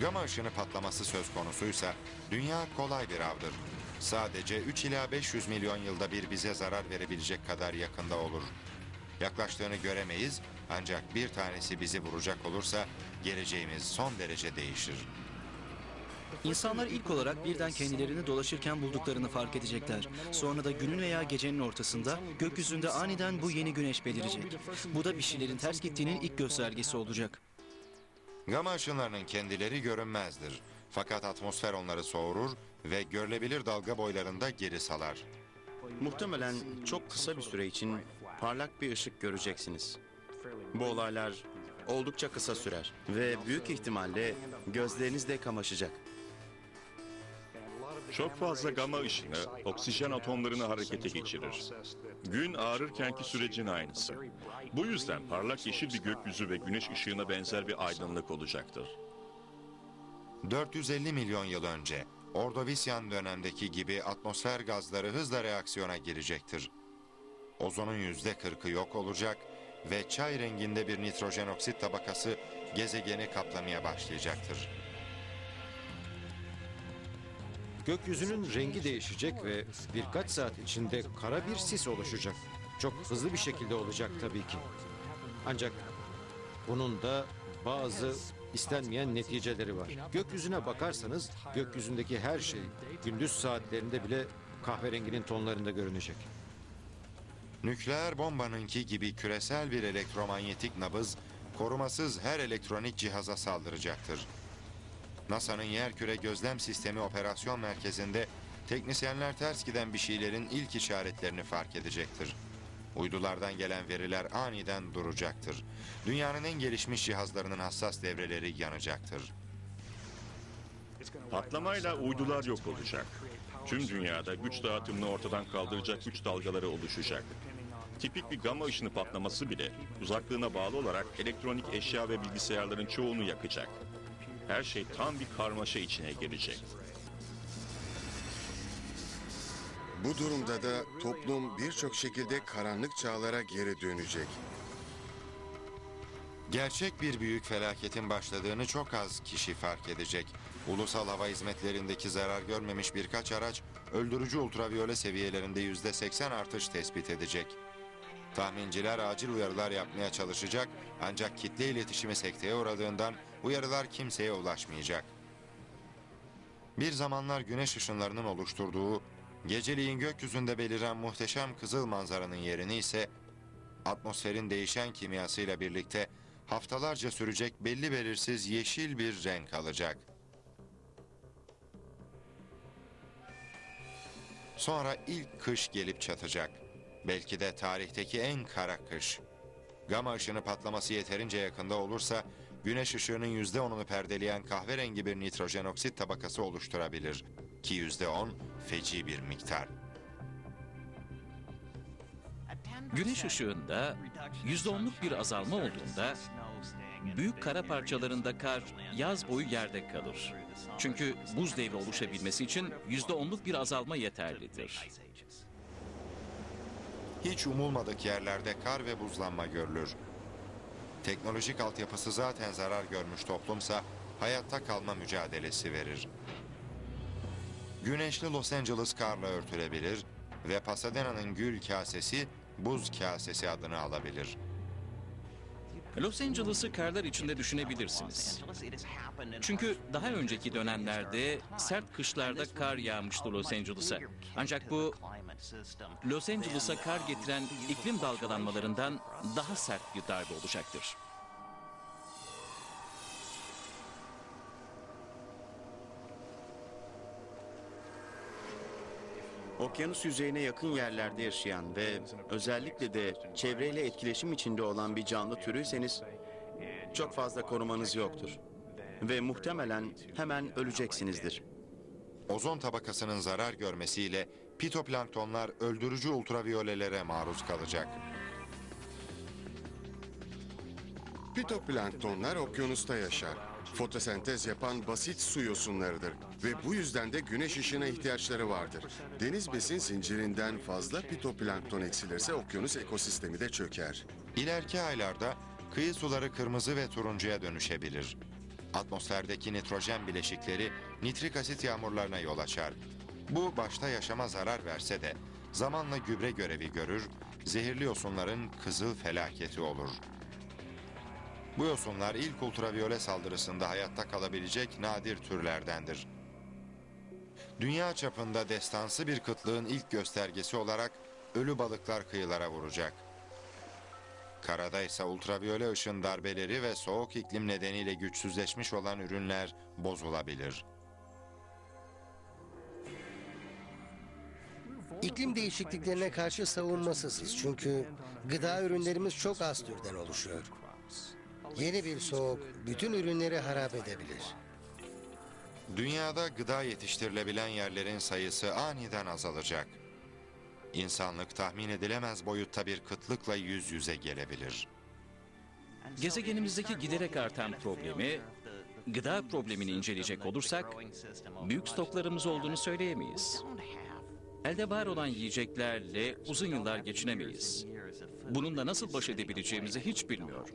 Gama ışını patlaması söz konusuysa dünya kolay bir avdır. Sadece 3 ila 500 milyon yılda bir bize zarar verebilecek kadar yakında olur. Yaklaştığını göremeyiz ancak bir tanesi bizi vuracak olursa geleceğimiz son derece değişir. İnsanlar ilk olarak birden kendilerini dolaşırken bulduklarını fark edecekler. Sonra da günün veya gecenin ortasında gökyüzünde aniden bu yeni güneş belirecek. Bu da bir şeylerin ters gittiğinin ilk göstergesi olacak. Gama ışınlarının kendileri görünmezdir. Fakat atmosfer onları soğurur ve görülebilir dalga boylarında geri salar. Muhtemelen çok kısa bir süre için parlak bir ışık göreceksiniz. Bu olaylar oldukça kısa sürer ve büyük ihtimalle gözleriniz de kamaşacak. Çok fazla gama ışını oksijen atomlarını harekete geçirir. Gün ağrırkenki sürecin aynısı. Bu yüzden parlak yeşil bir gökyüzü ve güneş ışığına benzer bir aydınlık olacaktır. 450 milyon yıl önce Ordovisyan dönemdeki gibi atmosfer gazları hızla reaksiyona girecektir. Ozonun yüzde kırkı yok olacak ve çay renginde bir nitrojen oksit tabakası gezegeni kaplamaya başlayacaktır. Gökyüzünün rengi değişecek ve birkaç saat içinde kara bir sis oluşacak. Çok hızlı bir şekilde olacak tabii ki. Ancak bunun da bazı istenmeyen neticeleri var. Gökyüzüne bakarsanız gökyüzündeki her şey gündüz saatlerinde bile kahverenginin tonlarında görünecek. Nükleer bombanınki gibi küresel bir elektromanyetik nabız korumasız her elektronik cihaza saldıracaktır. NASA'nın Yerküre Gözlem Sistemi Operasyon Merkezi'nde teknisyenler ters giden bir şeylerin ilk işaretlerini fark edecektir. Uydulardan gelen veriler aniden duracaktır. Dünyanın en gelişmiş cihazlarının hassas devreleri yanacaktır. Patlamayla uydular yok olacak. Tüm dünyada güç dağıtımını ortadan kaldıracak güç dalgaları oluşacak. Tipik bir gama ışını patlaması bile uzaklığına bağlı olarak elektronik eşya ve bilgisayarların çoğunu yakacak. Her şey tam bir karmaşa içine girecek. Bu durumda da toplum birçok şekilde karanlık çağlara geri dönecek. Gerçek bir büyük felaketin başladığını çok az kişi fark edecek. Ulusal hava hizmetlerindeki zarar görmemiş birkaç araç öldürücü ultraviyole seviyelerinde yüzde seksen artış tespit edecek. Tahminciler acil uyarılar yapmaya çalışacak ancak kitle iletişimi sekteye uğradığından uyarılar kimseye ulaşmayacak. Bir zamanlar güneş ışınlarının oluşturduğu geceliğin gökyüzünde beliren muhteşem kızıl manzaranın yerini ise atmosferin değişen kimyasıyla birlikte haftalarca sürecek belli belirsiz yeşil bir renk alacak. Sonra ilk kış gelip çatacak. Belki de tarihteki en kara kış. Gama ışını patlaması yeterince yakında olursa güneş ışığının yüzde onunu perdeleyen kahverengi bir nitrojen oksit tabakası oluşturabilir. Ki yüzde on feci bir miktar. Güneş ışığında %10'luk bir azalma olduğunda büyük kara parçalarında kar yaz boyu yerde kalır. Çünkü buz devri oluşabilmesi için %10'luk bir azalma yeterlidir. Hiç umulmadık yerlerde kar ve buzlanma görülür. Teknolojik altyapısı zaten zarar görmüş toplumsa hayatta kalma mücadelesi verir. Güneşli Los Angeles karla örtülebilir ve Pasadena'nın gül kasesi buz kasesi adını alabilir. Los Angeles'ı karlar içinde düşünebilirsiniz. Çünkü daha önceki dönemlerde sert kışlarda kar yağmıştı Los Angeles'a. Ancak bu Los Angeles'a kar getiren iklim dalgalanmalarından daha sert bir darbe olacaktır. Okyanus yüzeyine yakın yerlerde yaşayan ve özellikle de çevreyle etkileşim içinde olan bir canlı türüyseniz çok fazla korumanız yoktur. Ve muhtemelen hemen öleceksinizdir. Ozon tabakasının zarar görmesiyle pitoplanktonlar öldürücü ultraviyolelere maruz kalacak. Fitoplanktonlar okyanusta yaşar. Fotosentez yapan basit su yosunlarıdır ve bu yüzden de güneş ışığına ihtiyaçları vardır. Deniz besin zincirinden fazla fitoplankton eksilirse okyanus ekosistemi de çöker. İleriki aylarda kıyı suları kırmızı ve turuncuya dönüşebilir. Atmosferdeki nitrojen bileşikleri nitrik asit yağmurlarına yol açar. Bu başta yaşama zarar verse de zamanla gübre görevi görür, zehirli yosunların kızıl felaketi olur. Bu yosunlar ilk ultraviyole saldırısında hayatta kalabilecek nadir türlerdendir. Dünya çapında destansı bir kıtlığın ilk göstergesi olarak ölü balıklar kıyılara vuracak. Karada ise ultraviyole ışın darbeleri ve soğuk iklim nedeniyle güçsüzleşmiş olan ürünler bozulabilir. İklim değişikliklerine karşı savunmasızız çünkü gıda ürünlerimiz çok az türden oluşuyor. Yeni bir soğuk bütün ürünleri harap edebilir. Dünyada gıda yetiştirilebilen yerlerin sayısı aniden azalacak. İnsanlık tahmin edilemez boyutta bir kıtlıkla yüz yüze gelebilir. Gezegenimizdeki giderek artan problemi, gıda problemini inceleyecek olursak, büyük stoklarımız olduğunu söyleyemeyiz. Elde var olan yiyeceklerle uzun yıllar geçinemeyiz. Bununla nasıl baş edebileceğimizi hiç bilmiyorum.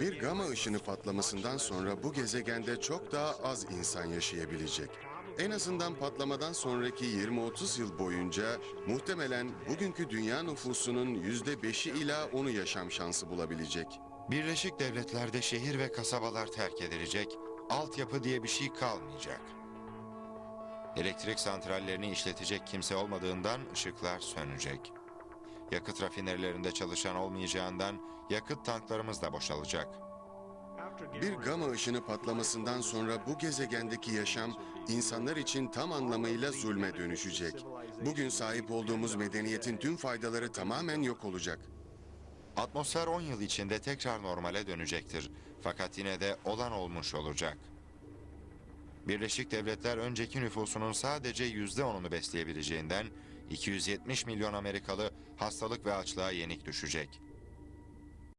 Bir gama ışını patlamasından sonra bu gezegende çok daha az insan yaşayabilecek. En azından patlamadan sonraki 20-30 yıl boyunca muhtemelen bugünkü dünya nüfusunun %5'i ila 10'u yaşam şansı bulabilecek. Birleşik Devletler'de şehir ve kasabalar terk edilecek, altyapı diye bir şey kalmayacak. Elektrik santrallerini işletecek kimse olmadığından ışıklar sönecek. Yakıt rafinerilerinde çalışan olmayacağından yakıt tanklarımız da boşalacak. Bir gama ışını patlamasından sonra bu gezegendeki yaşam insanlar için tam anlamıyla zulme dönüşecek. Bugün sahip olduğumuz medeniyetin tüm faydaları tamamen yok olacak. Atmosfer 10 yıl içinde tekrar normale dönecektir. Fakat yine de olan olmuş olacak. Birleşik Devletler önceki nüfusunun sadece %10'unu besleyebileceğinden 270 milyon Amerikalı hastalık ve açlığa yenik düşecek.